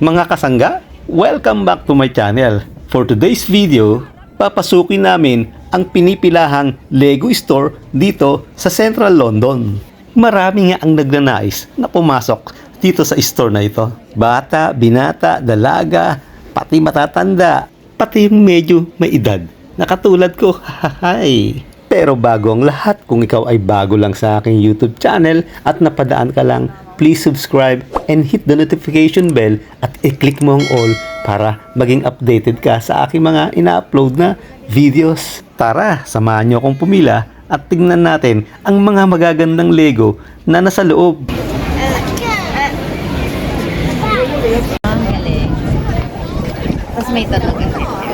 Mga kasangga, welcome back to my channel. For today's video, papasukin namin ang pinipilahang Lego store dito sa Central London. Marami nga ang nagnanais na pumasok dito sa store na ito. Bata, binata, dalaga, pati matatanda, pati medyo may edad na katulad ko. Hahay! Pero bago ang lahat, kung ikaw ay bago lang sa aking YouTube channel at napadaan ka lang, please subscribe and hit the notification bell at i-click mo ang all para maging updated ka sa aking mga ina-upload na videos. Tara, samahan niyo akong pumila at tingnan natin ang mga magagandang Lego na nasa loob. Tapos may tunog.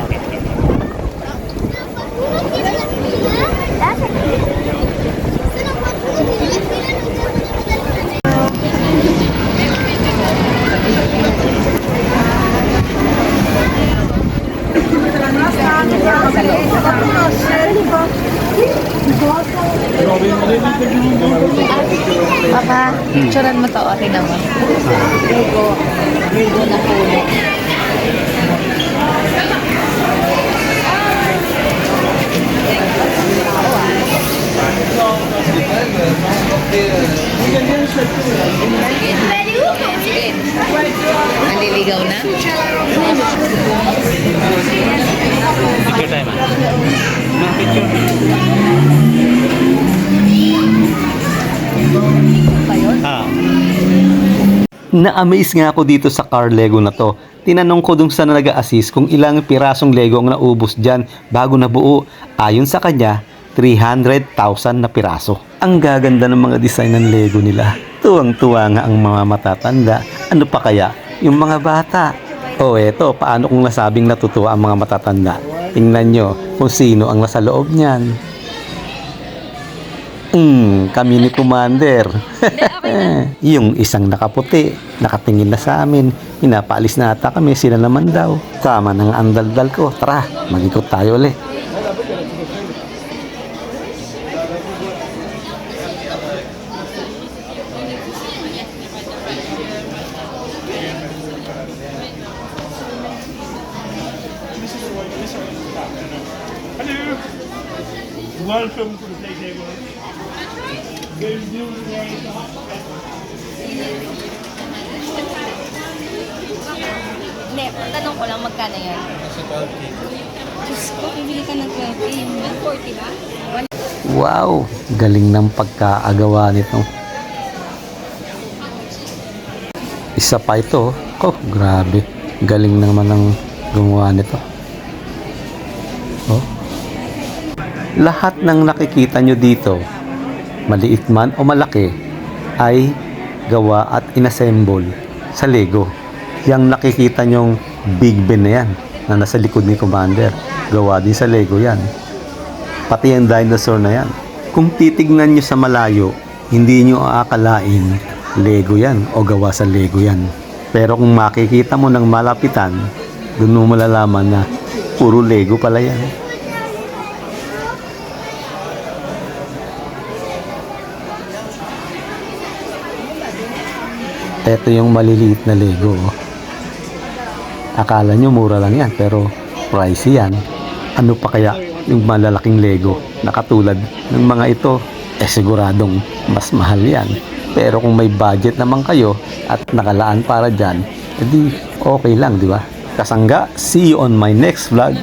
Papa, picturean mo to. O, tingnan mo. Lego. Lego na puno. Naliligaw na? Na-amaze nga ako dito sa car Lego na to. Tinanong ko dun sa nag-assist kung ilang pirasong Lego ang naubos dyan bago nabuo. Ayon sa kanya, 300,000 na piraso. Ang gaganda ng mga design ng Lego nila. Tuwang-tuwa nga ang mga matatanda. Ano pa kaya? Yung mga bata. O eto, paano kung nasabing natutuwa ang mga matatanda? Tingnan nyo kung sino ang nasa loob niyan. Hmm, kami ni Commander. yung isang nakaputi, nakatingin na sa amin. Pinapaalis na ata kami, sila naman daw. Tama ng andaldal ko. Tara, mag-ikot tayo ulit. Hello. Welcome to the play table. Good news, Hindi, tanong ko lang magkano yan? Diyos ko, bibili ka ng 20. Yung 40 ba? Wow, galing ng pagkaagawa nito. Isa pa ito. Oh, grabe. Galing naman ng gumawa nito. Oh. Lahat ng nakikita nyo dito, maliit man o malaki, ay gawa at inassemble sa Lego. Yang nakikita nyong Big Ben na yan, na nasa likod ni Commander, gawa din sa Lego yan. Pati ang dinosaur na yan. Kung titignan nyo sa malayo, hindi nyo aakalain Lego yan o gawa sa Lego yan. Pero kung makikita mo ng malapitan, doon mo malalaman na puro Lego pala yan. Ito yung maliliit na Lego. oh. Akala nyo mura lang yan, pero pricey yan. Ano pa kaya yung malalaking Lego na katulad ng mga ito? Eh siguradong mas mahal yan. Pero kung may budget naman kayo at nakalaan para dyan, edi okay lang, di ba? Kasangga, see you on my next vlog.